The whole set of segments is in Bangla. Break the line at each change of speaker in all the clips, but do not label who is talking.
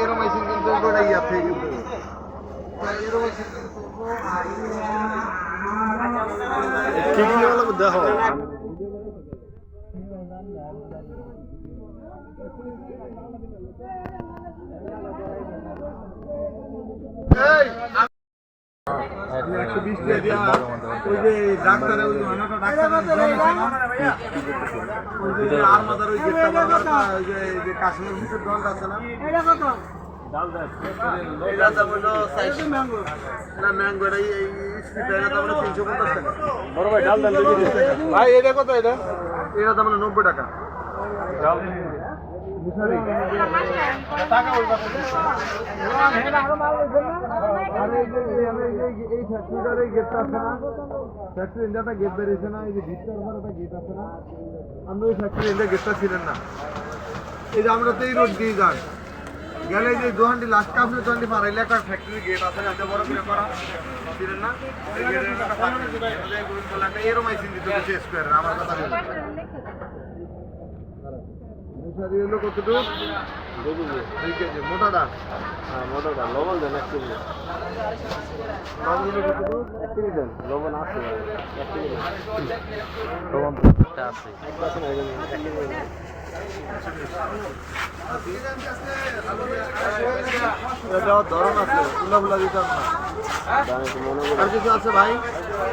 এরম আইসিন কিন্তু থেকে কিন্তু এরম আইসিন যে আর মাদার ওই যে কাশ্মীর ভিতর দলটা আছে না? না ম্যাঙ্গো এই তিনশো পঞ্চাশ টাকা।
বড় ভাই ডাল দেন
ভাই এটা কত এটা? এটা দাম হলো নব্বই টাকা। আর এই ফ্যাক্টরিটার গেটটা আছে না ফ্যাক্টরি ইন্ডিয়াটা গেট বেরিয়েছে না এই যে ভিতর একটা গেট আছে না আমরা ওই ফ্যাক্টরি ইন্ডিয়া গেটটা ছিলেন না এই যে আমরা তো এই রোড দিয়ে যান গেলে যে দোহান্ডি লাস্ট কাপলে দোহান্ডি মারাইলে একটা ফ্যাক্টরি গেট আছে এত বড় করে করা। ছিলেন না? এই গেটের একটা দিতে আমার কথা বলি হলো কতটুকু? দুই কেজি মোটাটা
হ্যাঁ মোটাটা লবণ দেন এক কেজি।
লবণ হলো কতটুকু?
এক কেজি দেন। লবণ আছে। এক কেজি লবণ আছে। আছে না এখানে এক কেজি দেন।
এটা দেওয়ার ধরন আছে ফুলা ফুলা দিতাম না
দাম একটু করে
আর কিছু আছে ভাই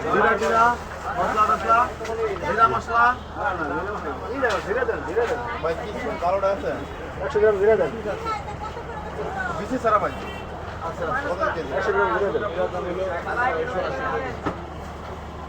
জিরা টিরা মশলা টসলা জিরা মশলা ভাই কিছু কালোটা আছে
একশো গ্রাম ধীরে দেন।
বিশি সারা ভাই। আচ্ছা
একশো গ্রাম ধীরে দেন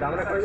দামটা করে